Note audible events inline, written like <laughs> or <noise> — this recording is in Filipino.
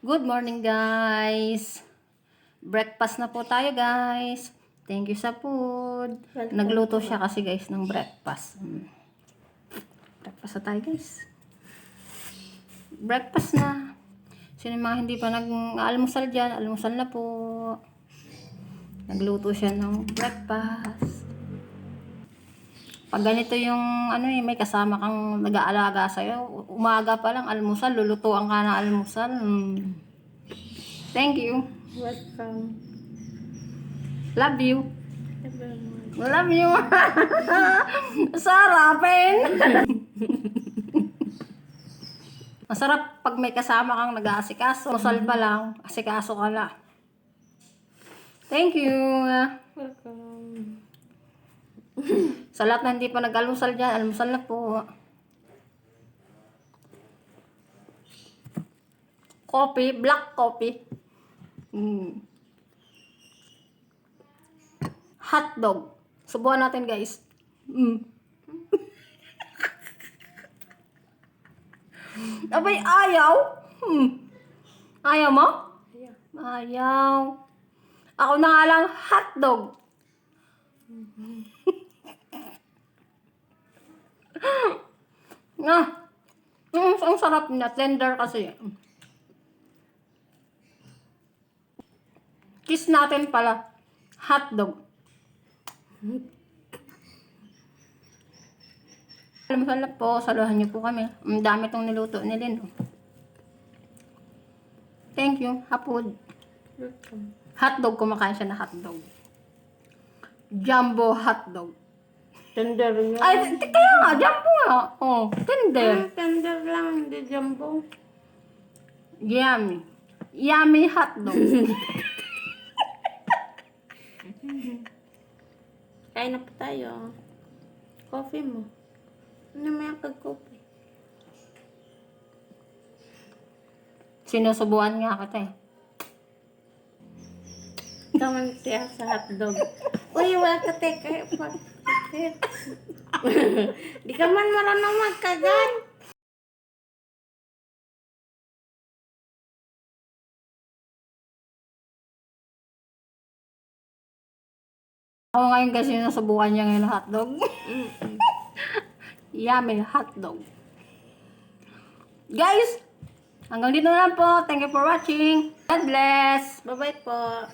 Good morning, guys. Breakfast na po tayo, guys. Thank you sa food. Nagluto siya kasi, guys, ng breakfast. Mm. Breakfast na tayo, guys. Breakfast na. Sino yung mga hindi pa nag-almusal dyan? Almusal na po. Nagluto siya ng breakfast. Pag ganito yung ano eh, may kasama kang nag-aalaga sa'yo, umaga pa lang, almusal, lulutuan ka ng almusal. Mm. Thank you. Welcome. Love you. Love you. <laughs> Sarapin. <laughs> Masarap pag may kasama kang nag-aasikaso. Musal pa lang, asikaso ka na. Thank you. Welcome. <laughs> Sa lahat na hindi pa nag-almusal dyan, almusal na po. Coffee, black coffee. Mm. Hot dog. Subukan natin guys. Mm. <laughs> Abay, ayaw. Hmm. Ayaw mo? Ayan. Ayaw. Ako na nga lang hot dog. Ah, mm, ang sarap niya. Tender kasi. Kiss natin pala. Hot dog. Alam mo po, saluhan niyo po kami. Ang dami tong niluto ni oh. Thank you. Hapod. Hotdog, kumakain siya na hotdog. Jumbo hotdog. Tender yun. Ay, t- kaya nga, jumbo nga. Oh, tender. Ah, tender lang, hindi jumbo. Yummy. Yummy hotdog. <laughs> Kain na po tayo. Coffee mo. Ano may kag-coffee? Sinusubuan nga kita eh. Taman siya sa hotdog. Uy, wala ka teka. Bakit? <laughs> Di ka man marunong magkagan. Ako ngayon kasi sinusubukan niya ngayon hotdog. Yummy hotdog. Guys, hanggang dito na lang po. Thank you for watching. God bless. Bye-bye po.